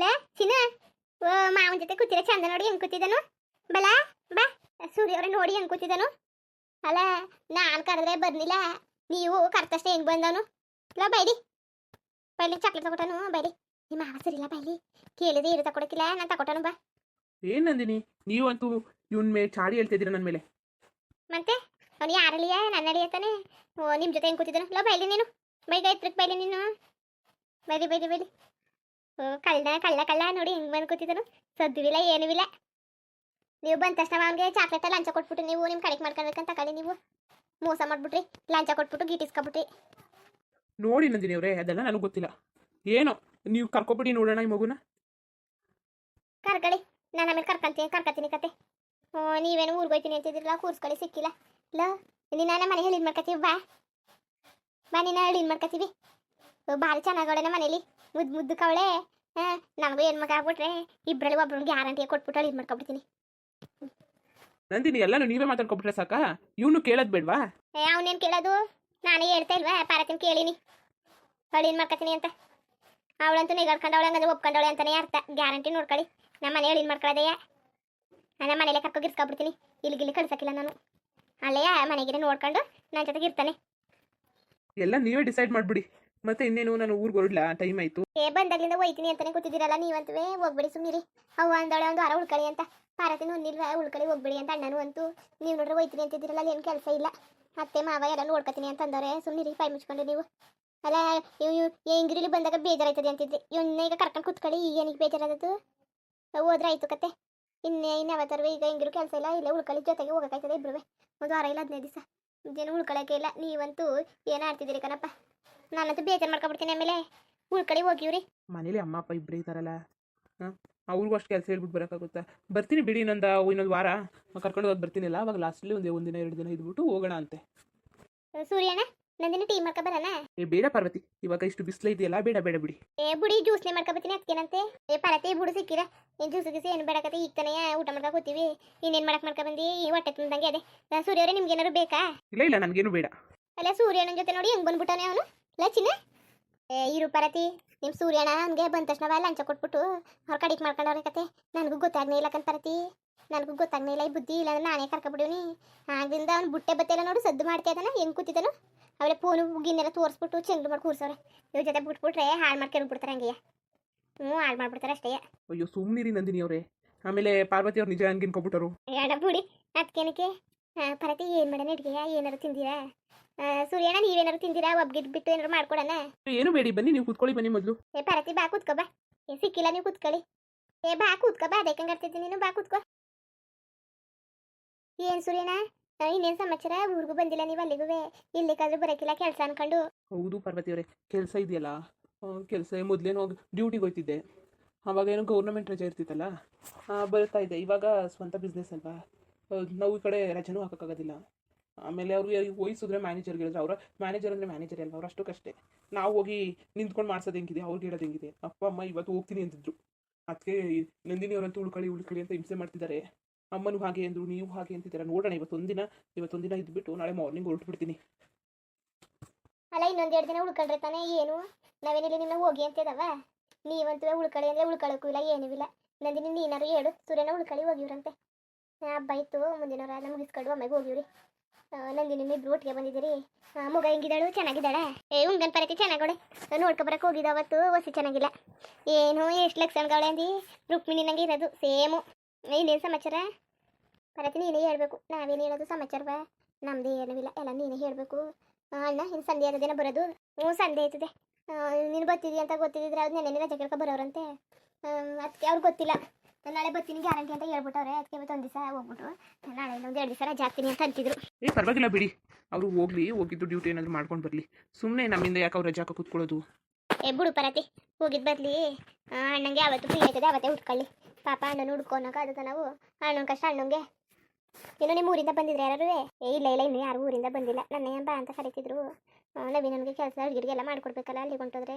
ಲೇ ಚಿನ್ನ. ಓ ಮಾವನ ಜೊತೆ ಕೂತಿರ ಚಂದ ನೋಡಿ ಹೆಂಗ್ ಕೂತಿದನು. ಬಲ ಬಾ. ಸೂರ್ಯ ಅವ್ರ ನೋಡಿ ಹೆಂಗ್ ಕೂತಿದನು. ಅಲ್ಲ ನಾನ್ ಕರೆದ್ರೆ ಬರ್ಲಿಲ್ಲ ನೀವು ಕರ್ತಷ್ಟೇ ಹೆಂಗ್ ಬಂದನು ಇಲ್ಲ ಬೈಲಿ. ಬೈಲಿ ಚಾಕ್ಲೇಟ್ ತಗೊಟನು ಬೈಲಿ. ನಿಮ್ಮ ಮಾವ ಸರಿಲ್ಲ ಬೈಲಿ. ಕೇಳಿದೆ ಇರು ಕೊಡಕಿಲ್ಲ ನಾನು ತಕೊಟನು ಬಾ. ಏನ್ ನಂದಿನಿ? ನೀವಂತೂ ಇವನ್ ಮೇಲೆ ಚಾಡಿ ಹೇಳ್ತಿದ್ದೀರಾ ನನ್ನ ಮೇಲೆ? ಮತ್ತೆ? ಅವ್ನು ಯಾರಲ್ಲಿಯ ನನ್ನ ಅಳಿಯತಾನೆ ಓ ನಿಮ್ಮ ಜೊತೆ ಹೆಂಗ್ ಕೂತಿದನು? ಇಲ್ಲ ಬೈಲಿ ನೀನು. ಬೈಗ ಎತ್ರಕ್ ಬೈಲಿ ನೀನು. ಬೈಲಿ ಬೈಲಿ ಬೈಲಿ. ಕಳ್ಳ ಕಳ್ಳ ಕಳ್ಳ ನೋಡಿ ಬಂದ್ ಬಂದು ಕೂತಿದ್ದನು ಸದ್ದುವಿಲ್ಲ ಏನೂ ಇಲ್ಲ ನೀವು ಬಂದ ತಕ್ಷಣ ಅವನಿಗೆ ಚಾಕ್ಲೇಟ್ ಲಂಚ ಕೊಟ್ಬಿಟ್ಟು ನೀವು ನಿಮ್ಮ ಕಡೆಗೆ ಮಾಡ್ಕೊಳ್ಬೇಕಂತ ತಗೊಳ್ಳಿ ನೀವು. ಮೋಸ ಮಾಡ್ಬಿಟ್ರಿ. ಲಂಚ ಕೊಟ್ಬಿಟ್ಟು ಗೀಟಿಸ್ಕೊಬಿಟ್ರಿ ನೋಡಿ ನಂದಿನಿ ಅವರೇ ಅದೆಲ್ಲ ನನಗೆ ಗೊತ್ತಿಲ್ಲ. ಏನೋ ನೀವು ಕರ್ಕೊಬಿಡಿ ನೋಡೋಣ ಈ ಮಗುನ. ಕರ್ಕಳಿ. ನಾನು ಆಮೇಲೆ ಕರ್ಕಂತೀನಿ ಕರ್ಕತೀನಿ ಕತೆ. ಓ ನೀವೇನು ಊರಿಗೆ ಹೋಯ್ತೀನಿ ಅಂತಿದ್ರಲ್ಲ ಕೂರ್ಸ್ಕೊಳ್ಳಿ ಸಿಕ್ಕಿಲ್ಲ. ಲ ನಿನ್ನ ನಮ್ಮ ಮನೆ ಹೇಳಿದ್ ಮಾಡ್ಕೊತೀವಿ ಬಾ. ಬಾ ನಿನ್ನ ಹೇಳಿದ್ ಮಾಡ್ಕೊತೀವಿ ಭಾರಿ ಚೆನ್ನಾಗಿ ಒಡೆನ ಮನೇಲಿ. ಮುದ್ದು ಮುದ್ದು ಕವಳೆ. ಹಾಂ ಏನ್ ಮಗ ಆಗ್ಬಿಟ್ರೆ ಇಬ್ಬರಲ್ಲಿ ಒಬ್ಬರು ಗ್ಯಾರಂಟಿ ಕೊಟ್ಬಿಟ್ಟು ಇದು ಮಾಡ್ಕೊಬಿಡ್ತೀನಿ. ನಂದಿನಿ ಎಲ್ಲಾನು ನೀವೇ ಮಾತಾಡ್ಕೊಬಿಟ್ರೆ ಸಾಕ? ಇವನು ಕೇಳೋದು ಬೇಡವಾ ಏ ಅವನೇನು ಕೇಳೋದು? ನಾನೇ ಹೇಳ್ತಾ ಇಲ್ವಾ? ಪಾರತಿನ ಅವಳು ಏನ್ ಮಾಡ್ಕೊತೀನಿ ಅಂತ. ಅವಳಂತೂ ನಿಗಡ್ಕೊಂಡವಳೆ ಹಂಗಂದ್ರೆ ಒಪ್ಕೊಂಡವಳೆ ಅಂತಾನೆ ಅರ್ಥ. ಗ್ಯಾರಂಟಿ ನೋಡ್ಕೊಳ್ಳಿ. ನಮ್ಮ ಮನೆ ಹೇಳಿದ್ ಮಾಡ್ಕೊಳ್ಳೋದಯ್ಯ ನಾನು ಮನೇಲೆ ಇಲ್ಲಿ ಇಲ್ಲಿಗಿಲ್ಲಿ ಕಳ್ಸಕ್ಕಿಲ್ಲ ನಾನು. ಅಲ್ಲೇ ಮನೆಗಿನ ನೋಡ್ಕೊಂಡು ನನ್ನ ಜೊತೆಗೆ ಇರ್ತಾನೆ. ಎಲ್ಲ ನೀವೇ ಡಿಸೈಡ್ ಮಾಡ್ಬಿಡಿ. ಮತ್ತೆ ಇನ್ನೇನು ನಾನು ಊರಿಗೆ ಹೊರಡ್ಲಾ? ಟೈಮ್ ಆಯ್ತು. ಏ ಬಂದಾಗ್ಲಿಂದ ಹೋಯ್ತೀನಿ ಅಂತಾನೆ ಕೂತಿದ್ದೀರಲ್ಲ ನೀವಂತವೇ? ಹೋಗ್ಬಿಡಿ ಸುಮ್ಮನಿರಿ ಅವ್ವ ಅಂದಾಳೆ ಒಂದು ಹರ ಉಳ್ಕಳಿ ಅಂತ. ಪಾರತಿನ ಒಂದಿಲ್ವ? ಉಳ್ಕಳಿ ಹೋಗ್ಬಿಡಿ ಅಂತ ಅಣ್ಣನು ಅಂತೂ. ನೀವು ನೋಡ್ರೆ ಹೋಯ್ತೀನಿ ಅಂತಿದ್ದೀರಲ್ಲ ಏನು ಕೆಲಸ ಇಲ್ಲ. ಅತ್ತೆ, ಮಾವ ಎಲ್ಲ ನೋಡ್ಕೊತೀನಿ ಅಂತ ಅಂದವ್ರೆ. ಸುಮ್ಮನಿರಿ ಪೈ ಮುಚ್ಕೊಂಡು ನೀವು. ಅಲ್ಲ, ಇವ್ ಇವ್ ಹೆಂಗಿರಿಲಿ ಬಂದಾಗ ಬೇಜಾರಾಯ್ತದೆ ಅಂತಿದ್ರಿ. ಇವನ್ನ ಈಗ ಕರ್ಕೊಂಡು ಕೂತ್ಕೊಳ್ಳಿ, ಈಗ ಏನಿಗೆ ಬೇಜಾರಾದದ್ದು? ಹೋದ್ರೆ ಆಯ್ತು ಕತೆ. ಇನ್ನೇ ಇನ್ನು ಯಾವತ್ತಾರು ಈಗ ಹೆಂಗಿರು ಕೆಲಸ ಇಲ್ಲ, ಇಲ್ಲೇ ಉಳ್ಕಳಿ, ಜೊತೆಗೆ ಹೋಗೋಕ್ಕಾಯ್ತದೆ ಇಬ್ರು ಒಂದು ವಾರ ಇಲ್ಲ ಹದಿನೈದು ದಿವಸ. ಏನು ಉಳ್ಕೊಳ್ಳೋಕೆ ಇಲ್ಲ. ನೀವಂತೂ ಏನು ಆಡ್ತಿದ್ದೀರಿ ಕಣಪ್ಪ? ನಾನಂತೂ ಬೇಜಾರು ಮಾಡ್ಕೊಬಿಡ್ತೀನಿ ಆಮೇಲೆ. ಉಳ್ಕೊಳ್ಳಿ ಹೋಗಿವ್ರಿ. ಮನೇಲಿ ಅಮ್ಮ ಅಪ್ಪ ಇಬ್ರೇ ಇದ್ದಾರಲ್ಲ. ಹಾಂ? ಅವ್ರಿಗೂ ಅಷ್ಟು ಕೆಲಸ ಹೇಳ್ಬಿಟ್ಟು ಬರೋಕ್ಕಾಗುತ್ತಾ? ಬರ್ತೀನಿ ಬಿಡಿ ಇನ್ನೊಂದು ಇನ್ನೊಂದು ವಾರ. ಕರ್ಕೊಂಡು ಹೋಗಿ ಬರ್ತೀನಿಲ್ಲ ಅವಾಗ ಲಾಸ್ಟಲ್ಲಿ ಒಂದು ಒಂದಿನ ಎರಡು ದಿನ ಇದ್ಬಿಟ್ಟು ಹೋಗೋಣ ಅಂತೆ. ಸೂರ್ಯನ ನಂದಿನ ಟೀ ಮಾಡ್ಕೊ ಬರೋಣ ಏ ಬೇಡ ಪಾರ್ವತಿ ಇವಾಗ ಇಷ್ಟು ಬಿಸಿಲು ಇದೆಯಲ್ಲ ಬೇಡ ಬೇಡ ಬಿಡಿ. ಏ ಬುಡಿ ಜ್ಯೂಸ್ನೇ ಮಾಡ್ಕೊಬತ್ತೀನಿ ಅದಕ್ಕೇನಂತೆ ಏ ಪಾರತಿ ಬುಡು ಸಿಕ್ಕಿರ? ಏನ್ ಜ್ಯೂಸ್ ಗೀಸ್ ಏನು ಬೇಡಕತ್ತೆ ಈಗ ತಾನೇ ಊಟ ಮಾಡ್ಕೊ ಕೂತೀವಿ. ಇನ್ನೇನು ಮಾಡಕ್ ಮಾಡ್ಕೊ ಬಂದು? ಈ ಹೊಟ್ಟೆ ತುಂಬ್ದಂಗೆ ಅದೇ. ಸೂರ್ಯ ಅವರೇ ನಿಮ್ಗೆ ಏನಾರು ಬೇಕಾ? ಇಲ್ಲ ಇಲ್ಲ ನನಗೇನು ಬೇಡ. ಅಲ್ಲ ಸೂರ್ಯನ ಜೊತೆ ನೋಡಿ ಹೆಂಗ್ ಬಂದ್ಬಿಟ್ಟಾನೆ ಅವನು? ಲಚಿನ? ಏ ಇರು ಪರತಿ ನಿಮ್ಮ ಸೂರ್ಯನ ಹಂಗೆ ಬಂದ ತಕ್ಷಣ ಲಂಚ ಕೊಟ್ಬಿಟ್ಟು ಅವ್ರ ಕಡಿಗೆ ಮಾಡ್ಕೊಂಡವ್ರೆ ಕತೆ. ನನಗೂ ಗೊತ್ತಾಗ್ನೇ ಇಲ್ಲ ಕಂತ ಪರತಿ. ನನಗೂ ಗೊತ್ತಾಗ್ನೇ ಇಲ್ಲ ಈ ಬುದ್ಧಿ ಇಲ್ಲ ಅಂದ್ರೆ ನಾನೇ ಕರ್ಕೊಬಿಡೀನಿ. ಆಗ್ಲಿಂದ ಅವ್ನು ಬುಟ್ಟೆ ಬತ್ತೆಲ್ಲ ನೋಡು ಸದ್ದು ಮಾಡ್ತಾ ಅದನ್ನ ಹೆಂಗ್ ಕೂತಿದ್ದಾನು ಅವಳೆ ಫೋನು ಗಿನ್ನೆಲ್ಲ ತೋರಿಸ್ಬಿಟ್ಟು ಚೆಂಡು ಮಾಡಿ ಕೂರ್ಸವ್ರೆ. ಇವ್ರ ಜೊತೆ ಬಿಟ್ಬಿಟ್ರೆ ಹಾಳು ಮಾಡ್ಕೊಂಡು ಬಿಡ್ತಾರೆ ಹಂಗೆಯ. ಹ್ಞೂ ಹಾಳು ಮಾಡ್ಬಿಡ್ತಾರೆ ಅಷ್ಟೇ. ಅಯ್ಯೋ ಸುಮ್ಮನಿರಿ ನಂದಿನಿ ಅವರೇ. ಆಮೇಲೆ ಪಾರ್ವತಿ ಅವ್ರು ನಿಜ ಹಂಗೆ ಅನ್ಕೊಬಿಟ್ಟರು. ಎಡ ಬಿಡಿ ಅದಕ್ಕೇನಕ್ಕೆ ಪರತಿ ಏನು ಮಾಡೋಣ ಅಡುಗೆ ಏನಾರು ತಿಂದಿರಾ? ಆ, ಸೂರ್ಯಣ್ಣ ನೀವೇನಾರು ತಿಂದಿರಾ? ಒಬ್ಗಿಟ್ ಬಿಟ್ಟು ಏನಾರು ಮಾಡ್ಕೊಡೋಣ? ಏನು ಬೇಡಿ ಬನ್ನಿ ನೀವು ಕೂತ್ಕೊಳ್ಳಿ ಬನ್ನಿ ಮೊದಲು. ಏ ಪರತಿ ಬಾ ಕೂತ್ಕೋ ಬಾ. ಏ ಸಿಕ್ಕಿಲ್ಲ ನೀವು ಕೂತ್ಕೊಳ್ಳಿ. ಏ ಬಾ ಕೂತ್ಕೋ ಬಾ ಅದಕ್ಕೆ ನೀನು ಬಾ ಕೂತ್ಕೋ. ಏನ್ ಸೂರ್ಯಣ್ಣ ಆ, ಇನ್ನೇನ್ ಸಮಾಚಾರ? ಊರಿಗೂ ಬಂದಿಲ್ಲ ನೀವು ಅಲ್ಲಿಗೂ ಇಲ್ಲಿಗಾದ್ರೂ ಬರಕಿಲ್ಲ ಕೆಲಸ ಅನ್ಕೊಂಡು. ಹೌದು ಪಾರ್ವತಿ ಅವರೇ ಕೆಲಸ ಇದೆಯಲ್ಲ? ಕೆಲಸ ಮೊದಲೇನೋ ಡ್ಯೂಟಿಗೆ ಹೋಗ್ತಿದ್ದೆ ಅವಾಗ ಏನೋ ಗೌರ್ಮೆಂಟ್ ರಜೆ ಇರ್ತಿತ್ತಲ್ಲ? ಬರ್ತಾ ಇದೆ ಇವಾಗ ಸ್ವಂತ ಬಿಸ್ನೆಸ್ ಅಲ್ವಾ? ನಾವು ಈ ಕಡೆ ರಜೆನೂ ಹಾಕೋಕ್ಕಾಗೋದಿಲ್ಲ. ಆಮೇಲೆ ಅವ್ರಿಗೆ ವಹಿಸಿದ್ರೆ ಮ್ಯಾನೇಜರ್ಗೆ ಹೇಳಿದ್ರೆ. ಅವರ ಮ್ಯಾನೇಜರ್ ಅಂದರೆ ಮ್ಯಾನೇಜರ್ ಅಲ್ವಾ? ಅವ್ರು ಅಷ್ಟಕ್ಕಷ್ಟೇ ನಾವು ಹೋಗಿ ನಿಂತ್ಕೊಂಡು ಮಾಡ್ಸೋದು ಹೆಂಗಿದೆ? ಅವ್ರಿಗೆ ಹೇಳೋದು ಹೆಂಗಿದೆ? ಅಪ್ಪ, ಅಮ್ಮ ಇವತ್ತು ಹೋಗ್ತೀನಿ ಅಂತಿದ್ರು. ಅದಕ್ಕೆ ನಂದಿನಿ ಅವರಂತೂ ಉಳ್ಕೊಳ್ಳಿ ಉಳ್ಕೊಳ್ಳಿ ಅಂತ ಹಿಂಸೆ ಮಾಡ್ತಿದ್ದಾರೆ. ಅಮ್ಮನೂ ಹಾಗೆ ಅಂದರು, ನೀವು ಹಾಗೆ ಅಂತಿದ್ದೀರ? ನೋಡೋಣ, ಇವತ್ತೊಂದಿನ ಇವತ್ತೊಂದಿನ ಇದ್ಬಿಟ್ಟು ನಾಳೆ ಮಾರ್ನಿಂಗ್ ಹೊರಟ್ಬಿಡ್ತೀನಿ ಅಲ್ಲ, ಇನ್ನೊಂದು ಎರಡು ದಿನ ಉಳ್ಕೊಂಡ್ರೆ ತಾನೇ, ಏನು? ನಾವೇನಿಲ್ಲ ನಿನ್ನ ಹೋಗಿ ಅಂತಿದವ ನೀವಂತೂ ಉಳ್ಕೊಳ್ಳಿ ಅಂದ್ರೆ ಉಳ್ಕೊಳ್ಳೋಕ್ಕೂ ಇಲ್ಲ, ಏನೂ ಇಲ್ಲ. ನಂದಿನಿ, ನೀನಾರು ಹೇಳು. ಸೂರ್ಯನ ಉಳ್ಕೊಳ್ಳಿ ಹೋಗಿವ್ರಂತೆ ಹಬ್ಬ ಇತ್ತು ಮುಂದಿನ ನಮ್ಗೆ ಎಲ್ಲ ಮುಗಿಸ್ಕೊಂಡು ಒಮ್ಮೆಗೆ ಹೋಗಿವ್ರಿ ನಂದಿನಿ ಇಬ್ರು ಒಟ್ಟಿಗೆ ಬಂದಿದ್ದೀರಿ. ಮಗ ಹೆಂಗಿದ್ದಾಳು? ಚೆನ್ನಾಗಿದ್ದಾಳೆ? ಏ, ಉಂಗನ್ ಪರತಿ ಚೆನ್ನಾಗವಳೆ ನೋಡ್ಕೊಬರಕ್ಕೆ ಹೋಗಿದ್ದ ಅವತ್ತು ವಸಿ ಚೆನ್ನಾಗಿಲ್ಲ. ಏನು, ಎಷ್ಟು ಲಕ್ಷಣಗಳೇ ಅಂದಿ? ರುಕ್ಮಿಣಿ ನಂಗೆ ಇರೋದು ಸೇಮು. ಇನ್ನೇನು ಸಮಾಚಾರ? ಪರತಿ, ನೀನೇ ಹೇಳಬೇಕು. ನಾವೇನು ಹೇಳೋದು ಸಮಾಚಾರವ ನಮ್ದು ಏನೂ ಇಲ್ಲ ಎಲ್ಲ ನೀನೇ ಹೇಳಬೇಕು. ಅಣ್ಣ, ಇನ್ನು ಸಂಧೆ ಆದ ದಿನ ಬರೋದು? ಹ್ಞೂ ಸಂಧೆ ಆಯ್ತದೆ ನೀನು ಬರ್ತಿದ್ದಿ ಅಂತ ಗೊತ್ತಿದ್ದಿದ್ರೆ ಅದು ನೆನೆ ರಜೆ ಕೇಳ್ಕೊ ಬರೋರಂತೆ. ಅದಕ್ಕೆ ಅವ್ರಿಗೆ ಗೊತ್ತಿಲ್ಲ. ನಾಳೆ ಬರ್ತೀನಿ ಗ್ಯಾರಂಟಿ ಅಂತ ಹೇಳ್ಬಿಟ್ಟವ್ರೆ. ಅದಕ್ಕೆ ಇವತ್ತು ಒಂದು ದಿವಸ ಹೋಗ್ಬಿಟ್ರು. ನಾಳೆ ಇನ್ನೊಂದು ಎರಡು ದಿವಸ ರಜೆ ಹಾಕ್ತೀನಿ ಅಂತ ಅಂತಿದ್ರು. ಏ ಪರವಾಗಿಲ್ಲ ಬಿಡಿ. ಅವರು ಹೋಗ್ಲಿ ಹೋಗಿದ್ದು ಡ್ಯೂಟಿ ಏನಾದರೂ ಮಾಡ್ಕೊಂಡು ಬರಲಿ. ಸುಮ್ಮನೆ ನಮ್ಮಿಂದ ಯಾಕೆ ಅವ್ರು ರಜೆ ಹಾಕೋ ಕೂತ್ಕೊಳ್ಳೋದು? ಏ ಬಿಡು ಪರತಿ. ಹೋಗಿದ್ದು ಬರಲಿ. ಅಣ್ಣಂಗೆ ಅವತ್ತು ಫ್ರೀ ಆಯ್ತದೆ ಅವತ್ತೇ ಉಟ್ಕೊಳ್ಳಿ ಪಾಪ ಅಣ್ಣನ ಹುಡ್ಕೊನಕ ಅದಕ್ಕೆ ನಾವು. ಅಣ್ಣನ ಕಷ್ಟ ಅಣ್ಣಂಗೆ. ಇನ್ನು ನಿಮ್ಮ ಊರಿಂದ ಬಂದಿದ್ರೆ ಯಾರು ಏ ಇಲ್ಲ ಇಲ್ಲ ಇನ್ನು ಯಾರು ಊರಿಂದ ಬಂದಿಲ್ಲ. ನನ್ನ ಬಾ ಅಂತ ಕರೀತಿದ್ರು. ನವಿ ನಮಗೆ ಕೆಲಸ ಹುಡುಗಿರಿಗೆಲ್ಲ ಮಾಡ್ಕೊಡ್ಬೇಕಲ್ಲ ಅಲ್ಲಿ ಹೊಂಟೋದ್ರೆ.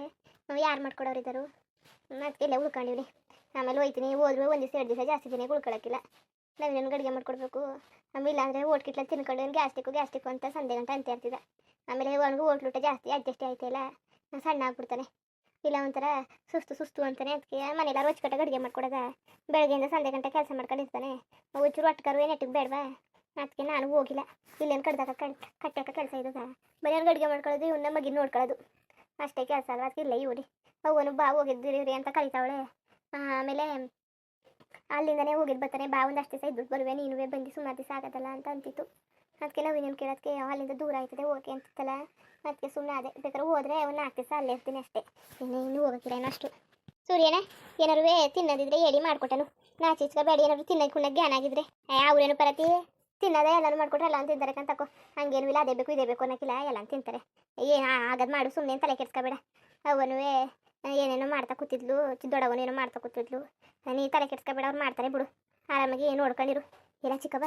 ಯಾರು ಮಾಡ್ಕೊಡೋರಿದ್ದರು ಅದಕ್ಕೆ ಎಲ್ಲ ಉಳ್ಕೊಂಡಿವ್ರಿ ಆಮೇಲೆ ಹೋಯ್ತೀನಿ. ಹೋದ್ರು ಒಂದು ದಿವಸ, ಎರಡು ದಿವಸ ಜಾಸ್ತಿ ದಿನ ಉಳ್ಕೊಳಕ್ಕಿಲ್ಲ. ನಾವು ನನಗೆ ಅಡುಗೆ ಮಾಡ್ಕೊಡ್ಬೇಕು. ಆಮೇಲೆ ಇಲ್ಲಾಂದರೆ ಓಟ್ಕಿಟ್ಲ ತಿನ್ಕೊಂಡು ಗ್ಯಾಸ್ಟಿಕ್ಕು ಗ್ಯಾಸ್ಟಿಕ್ಕು ಅಂತ ಸಂಜೆ ಗಂಟೆ ಅಂತ ಇರ್ತಿದ್ದ ಆಮೇಲೆ ಅವನಿಗೂ ಓಟ್ಲೂಟ ಜಾಸ್ತಿ ಅಡ್ಜಸ್ಟ್ ಆಯ್ತಲ್ಲ ಸಣ್ಣ ಆಗ್ಬಿಡ್ತಾನೆ. ಇಲ್ಲ ಒಂಥರ ಸುಸ್ತು ಸುಸ್ತು ಅಂತಾನೆ ಅದಕ್ಕೆ ಮನೆಯೆಲ್ಲ ಕಟ್ಟ ಅಡುಗೆ ಮಾಡ್ಕೊಡೋದ. ಬೆಳಗ್ಗೆಯಿಂದ ಸಂಜೆ ಗಂಟೆ ಕೆಲಸ ಮಾಡ್ಕೊಂಡಿರ್ತಾನೆ. ಒಂಚೂರು ಒಟ್ಕರು ನೆಟ್ಟಿಗೆ ಬೇಡವಾ? ಅದಕ್ಕೆ ನಾನು ಹೋಗಿಲ್ಲ. ಇಲ್ಲೇನು ಕಡ್ದಾಗ ಕಟ್ ಕಟ್ಟಾಕ ಕೆಲಸ ಇದ್ದದ. ಮನೆಯವ್ರಿಗೆ ಅಡುಗೆ ಮಾಡ್ಕೊಳ್ಳೋದು ಇವನ್ನ ಮಗಿನ ನೋಡ್ಕೊಳ್ಳೋದು ಅಷ್ಟೇ ಕೆಲಸ ಅಲ್ಲ ಅದಕ್ಕೆ ಇಲ್ಲ ಇವ್ರಿ ಅವನು ಬಾ ಹೋಗಿದ್ದಿರಿ ಅಂತ ಕರಿತಾವಳೆ. ಆಮೇಲೆ ಅಲ್ಲಿಂದನೇ ಹೋಗಿದ್ದು ಬರ್ತಾನೆ. ಬಾ ಒಂದು ಅಷ್ಟು ದಿವಸ ಇದ್ದು ಬರುವೆ. ನೀನುವೇ ಬಂದು ಸುಮಾರು ದಿವಸ ಆಗೋದಲ್ಲ ಅಂತ ಅಂತಿತ್ತು. ಅದಕ್ಕೆ ನಾವು ಇನ್ನೇನು ಕೇಳೋದಕ್ಕೆ ಅಲ್ಲಿಂದ ದೂರ ಆಯ್ತದೆ ಓಕೆ ಅಂತಿತ್ತಲ್ಲ. ಅದಕ್ಕೆ ಸುಮ್ಮನೆ ಅದೇ. ಬೇಕಾದ್ರೆ ಹೋದ್ರೆ ಒಂದು ನಾಲ್ಕು ದಿವಸ ಅಲ್ಲೇ ಇರ್ತೀನಿ ಅಷ್ಟೇ. ಇನ್ನು ಹೋಗೋಕ್ಕಿಲ್ಲ ಏನೋ ಅಷ್ಟು. ಸೂರ್ಯನೇ ಏನಾರು ತಿನ್ನೋದಿದ್ರೆ ಹೇಳಿ ಮಾಡ್ಕೊಟ್ಟನು. ನಾಚಿಸ್ಕ ಬೇಡ, ಏನಾದ್ರು ತಿನ್ನೋಕೆ ಕುಣ್ಣಕ್ಕೆ ಜ್ಞಾನ ಆಗಿದ್ರೆ. ಅವ್ರೇನು ಪರತಿ? ತಿನ್ನೋದೇ ಎಲ್ಲಾನು ಮಾಡ್ಕೊಟ್ರೆ ಎಲ್ಲ ತಿಂತಾರೆ ಕಂತಕೋ. ಹಂಗೇನು ಇಲ್ಲ, ಅದೇ ಬೇಕು, ಇದೇ ಬೇಕು ಅನ್ನೋಕ್ಕಿಲ್ಲ. ಎಲ್ಲ ತಿಂತಾರೆ. ಏನು ಆಗದು ಮಾಡು ಸುಮ್ಮನೆ ತಲೆ ಕೆಡ್ಸ್ಕೊಬೇಡ. ಅವನು ಏನೇನೋ ಮಾಡ್ತಾ ಕೂತಿದ್ಲು ದೊಡ್ಡವನೇನೋ ಮಾಡ್ತಾ ಕೂತಿದ್ಲು. ನೀ ತಲೆ ಕೆಡ್ಸ್ಕೊಬೇಡ ಅವ್ರು ಮಾಡ್ತಾರೆ ಬಿಡು. ಆರಾಮಾಗಿ ನೋಡ್ಕೊಂಡಿರು. ಏನ ಚಿಕ್ಕವ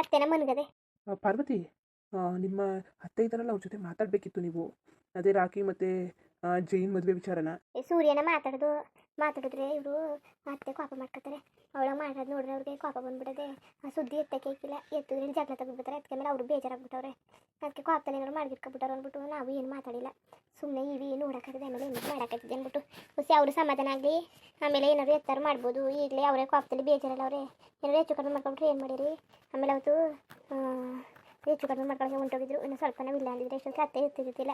ಅತ್ತೆನ ಮನ್ಗದೆ. ಮನಗದೆ ಪಾರ್ವತಿ ನಿಮ್ಮ ಅತ್ತೆ ಇದ್ದಾರಲ್ಲ ಅವ್ರ ಜೊತೆ ಮಾತಾಡಬೇಕಿತ್ತು ನೀವು. ಅದೇ ರಾಕಿ ಮತ್ತೆ ಜೈನ್ ಮದುವೆ ವಿಚಾರನ. ಸೂರ್ಯನ ಮಾತಾಡೋದು ಮಾತಾಡಿದ್ರೆ ಇವರು ಅತ್ತೆ ಕೋಪ ಮಾಡ್ಕೊತಾರೆ. ಅವಳಗೆ ಮಾಡೋದು ನೋಡ್ರೆ ಅವ್ರಿಗೆ ಕೋಪ ಬಂದ್ಬಿಡದೆ ಆ ಸುದ್ದಿ ಎತ್ತಕ್ಕೆ ಇಕ್ಕಿಲ್ಲ ಎತ್ತಿದ್ರೆ ಜಗಳ ತೆಗೆದ್ಬಿಡ್ತಾರೆ ಅದಕ್ಕೆ ಮೇಲೆ ಅವರು ಬೇಜಾರಾಗ್ಬಿಟ್ಟವ್ರೆ. ಅದಕ್ಕೆ ಕೋಪದಲ್ಲಿ ಏನಾದ್ರು ಮಾಡಿರ್ಕೊಬಿಟ್ಟಾರೆ ಅಂದ್ಬಿಟ್ಟು ನಾವು ಏನು ಮಾತಾಡಿಲ್ಲ. ಸುಮ್ಮನೆ ಇವಿ ನೋಡೋಕ್ಕಾಗದೆ ಆಮೇಲೆ ಏನು ಮಾಡೋಕ್ಕಾಗ್ತದೆ ಅಂದ್ಬಿಟ್ಟು ಹುಸಿ ಅವರು ಸಮಾಧಾನ ಆಗಲಿ. ಆಮೇಲೆ ಏನಾದ್ರು ಎತ್ತಾರು ಮಾಡ್ಬೋದು. ಈಗಲೇ ಅವರೇ ಕೋಪದಲ್ಲಿ ಬೇಜಾರಲ್ಲ ಅವರೇ. ಏನಾದ್ರು ಹೆಚ್ಚು ಕಡಿಮೆ ಮಾಡ್ಕೊಂಡ್ರೆ ಏನು ಮಾಡಿರಿ? ಆಮೇಲೆ ಅವತ್ತು ಹೆಚ್ಚು ಕಡಿಮೆ ಮಾಡ್ಕೊಳಕ್ಕೆ ಹೊಂಟೋಗಿದ್ರು. ಇನ್ನು ಸ್ವಲ್ಪ ಇಲ್ಲ ಅಂದಿದ್ರೆ ಎಷ್ಟು ಅತ್ತೆ ಇರ್ತಿದ್ದಿಲ್ಲ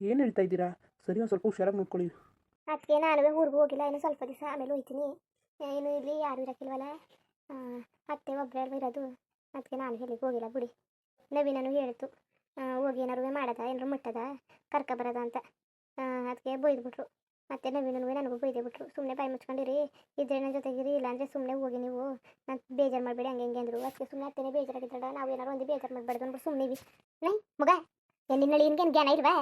ಏನು ಹೇಳ್ತಾ ಇದ್ದೀರಾ? ಸರಿ ಒಂದು ಸ್ವಲ್ಪ ಹುಷಾರಾಗಿ ನೋಡ್ಕೊಳ್ಳಿ. ಅದಕ್ಕೆ ನಾನು ಊರಿಗೆ ಹೋಗಿಲ್ಲ. ಇನ್ನು ಸ್ವಲ್ಪ ದಿವಸ ಆಮೇಲೆ ಹೋಯ್ತೀನಿ. ಏನು ಇಲ್ಲಿ ಯಾರು ಇರೋಕ್ಕಿಲ್ವಲ್ಲ? ಅತ್ತೆ ಒಬ್ಬರೇ ಇರೋದು. ಅದಕ್ಕೆ ನಾನು ಹೇಳಿಕ್ಕೆ ಹೋಗಿಲ್ಲ ಬಿಡಿ. ನವೀನನು ಹೇಳ್ತು. ಹೋಗಿ ಏನಾರು ಮಾಡದ? ಏನಾರು ಮುಟ್ಟದ? ಕರ್ಕ ಬರೋದ ಅಂತ. ಅದಕ್ಕೆ ಬೈದ್ಬಿಟ್ರು ಮತ್ತೆ ನವೀನನು ನನಗೂ ಬೈದೆ ಬಿಟ್ರು. ಸುಮ್ಮನೆ ಬಾಯಿ ಮುಚ್ಕೊಂಡಿರಿ, ಇದ್ರೆ ನನ್ನ ಜೊತೆಗಿರಿ, ಇಲ್ಲಾಂದರೆ ಸುಮ್ಮನೆ ಹೋಗಿ ನೀವು. ನಾನು ಬೇಜಾರು ಮಾಡಬೇಡಿ, ಹಂಗೆ ಹಿಂಗೆ ಅಂದರು. ಅದಕ್ಕೆ ಸುಮ್ಮನೆ ಅತ್ತೇನೆ ಬೇಜಾರಾಗಿದ್ದಾಳ? ನಾವು ಏನಾರು ಒಂದು ಬೇಜಾರು ಮಾಡಬಾರ್ದು ಅಂದ್ಬಿಟ್ಟು ಸುಮ್ಮನೆ ಇವಿ. ನೈ ಮಗ ನಿನ್ನ ಹಳಿಯನ್ಗೇನು ಜ್ಞಾನ ಇಲ್ವಾ?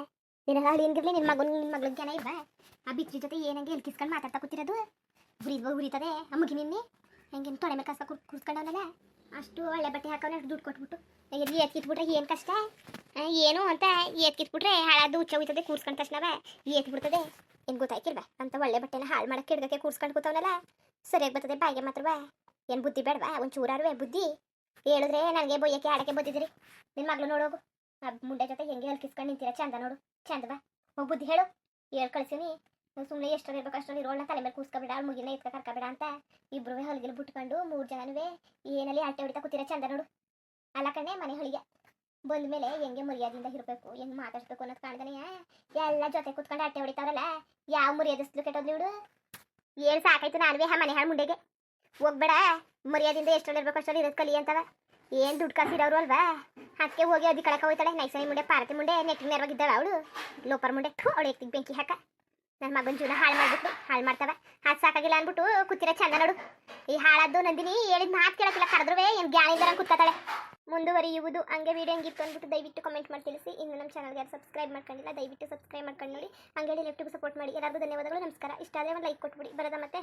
ನಿನ್ನ ಹಳಿಯನ್ಗಿರ್ಲಿ ನಿನ್ನ ಮಗನ ನಿನ್ನ ಮಗಳ ಜ್ಞಾನ ಇಲ್ವಾ? ಆ ಬಿಚ್ಚಿ ಜೊತೆ ಏನಂಗೆ ಎಲ್ಲಿ ಕಿಸ್ಕೊಂಡು ಮಾತಾಡ್ತಾ ಕೂತಿರೋದು? ಉರಿದ್ವ ಉರಿತದೆ ಅಮ್ಮಗೆ ಮುಗಿ ನಿನ್ನೆ? ಹೆಂಗೇನು ತೊಳೆ ಮೇಲೆ ಕಸ ಕುರ್ ಅಷ್ಟು ಒಳ್ಳೆ ಬಟ್ಟೆ ಹಾಕೋಣ ದುಡ್ಡು ಕೊಟ್ಬಿಟ್ಟು. ಎಲ್ಲಿ ಏತ್ ಕಿತ್ಬಿಟ್ರೆ ಏನು ಕಷ್ಟ? ಏನು ಅಂತ ಎತ್ಕಿತ್ಬಿಟ್ರೆ ಕಿತ್ಬಿಟ್ರೆ ಹಾಳಾದ ಉಚ್ಚ ಹೋಯ್ತದೆ ಕೂರ್ಸ್ಕೊಂಡ ತಕ್ಷಣವ ಏತ್ ಬಿಡ್ತದೆ ಏನು ಗೊತ್ತಾಯ್ತಿಲ್ವಾ ಅಂತ ಒಳ್ಳೆ ಬಟ್ಟೆನ ಹಾಳು ಮಾಡಕ್ಕೆ ಹಿಡ್ಗಕ್ಕೆ ಕೂರ್ಸ್ಕೊಂಡು ಕೂತವನಲ್ಲ? ಸರಿಯಾಗಿ ಬರ್ತದೆ ಬಾಯಿಗೆ ಮಾತ್ರವಾ ಏನು ಬುದ್ಧಿ ಬೇಡವಾ? ಒಂದು ಚೂರಾರುವೆ ಬುದ್ಧಿ. ಹೇಳಿದ್ರೆ ನನಗೆ ಬೊಯ್ಯಕ್ಕೆ ಆಡಕ್ಕೆ ಬಂದಿದ್ದೀರಿ ನಿನ್ನ ಮಗಳು ನೋಡೋಗು ಆ ಮುಂಡೆ ಜೊತೆ ಹೆಂಗೆ ಕಿಸ್ಕೊಂಡು ನಿಂತೀರ? ಚಂದ ನೋಡು. ಚಂದವಾ ಹೋಗಿ ಬುದ್ಧಿ ಹೇಳು. ಹೇಳ್, ಕಳ್ಸೀನಿ. ಸುಮ್ಮನೆ ಎಷ್ಟರ ಇರ್ಬೇಕು ಅಷ್ಟರಲ್ಲಿ ಇರೋಳ್ನ ತಲೆ ಮೇಲೆ ಕೂಸ್ಕೊಬೇಡ ಅವ್ಳ ಮುಗಿನ ಎತ್ಕ ಕರ್ಕೊಬೇಡ ಅಂತ ಇಬ್ರು ಹೊಲಿಗೆಲ್ ಬಿಟ್ಕೊಂಡು ಮೂರು ಜನನುವೆ ಏನಲ್ಲಿ ಅಟ್ಟೆ ಹೊಡಿತಾ ಕೂತಿರ ಚಂದ ನೋಡು. ಅಲ್ಲ ಕಣೆ ಮನೆ ಹೊಳಿಗೆ. ಬಂದ ಮೇಲೆ ಹೆಂಗೆ ಮರ್ಯಾದಿಂದ ಇರಬೇಕು, ಹೆಂಗೆ ಮಾತಾಡ್ಬೇಕು ಅನ್ನೋದು ಕಾಣ್ದಾನೆ ಎಲ್ಲ ಜೊತೆ ಕೂತ್ಕೊಂಡು ಅಟ್ಟೆ ಹೊಡಿತಾರಲ್ಲ ಯಾವ ಮರ್ಯಾದಿಸ್ಲು ಕೆಟ್ಟದ್ ನೋಡು ಏನು ಸಾಕಾಯ್ತು ನಾನುವೆ ಹಾ ಮನೆ ಹಾಳು ಮುಂಡೆಗೆ? ಹೋಗ್ಬೇಡ, ಮರ್ಯಾದಿಂದ ಎಷ್ಟರಲ್ಲಿ ಇರಬೇಕು ಅಷ್ಟರಲ್ಲಿ ಇರೋದು ಕಲಿ ಅಂತವ. ಏನು ದುಡ್ಡು ಅಲ್ವಾ? ಅದಕ್ಕೆ ಹೋಗಿ ಅದಿ ಕಳಕ ಹೋಯ್ತಾಳೆ ನೈಸನಿ ಮುಂಡೆ ಪಾರತಿ ಮುಂಡೆ, ನೆಟ್ಟಿಗೆ ನೆರವಾಗಿದ್ದಾಳೆ ಅವಳು. ಲೋಪರ್ ಮುಂಡೆ ಅವಳು ಎತ್ತಿಗೆ ಬೆಂಕಿ ಹಾಕ. ನನ್ನ ಮಗನ ಜೀವನ ಹಾಳು ಮಾಡ್ಬಿಟ್ಟು, ಹಾಳು ಮಾಡ್ತವೆ. ಅದು ಸಾಕಾಗಿಲ್ಲ ಅಂದ್ಬಿಟ್ಟು ಕೂತಿರ ಚಂದ ನೋಡು. ಈ ಹಾಳಾದ್ದು ನಂದಿನಿ ಹೇಳಿದ ಮಾತು ಕೇಳಕ್ಕಿಲ್ಲ, ಕರೆದ್ರುವೆ ಏನು ಇಲ್ದಾರ ಕೂತಾಳೆ ಮುಂದುವರಿಯುವುದು ಹಂಗೆ ವಿಡಿಯೋ ಹೆಂಗಿತ್ತು ಅಂದ್ಬಿಟ್ಟು ದಯವಿಟ್ಟು ಕಮೆಂಟ್ ಮಾಡಿ ತಿಳಿಸಿ. ಇನ್ನು ನಮ್ಮ ಚಾನಲ್ಗೆ ಯಾರು ಸಬ್ಸ್ಕ್ರೈಬ್ ಮಾಡ್ಕೊಂಡಿಲ್ಲ, ದಯವಿಟ್ಟು ಸಬ್ಸ್ಕ್ರೈಬ್ ಮಾಡ್ಕೊಂಡು ನೋಡಿ. ಹಂಗೆ ಲೆಫ್ಟಿಗೂ ಸಪೋರ್ಟ್ ಮಾಡಿ. ಎಲ್ಲರಿಗೂ ಧನ್ಯವಾದಗಳು, ನಮಸ್ಕಾರ. ಇಷ್ಟ ಆದರೆ ಒಂದು ಲೈಕ್ ಕೊಟ್ಬಿಡಿ. ಬರೋದ ಮತ್ತೆ.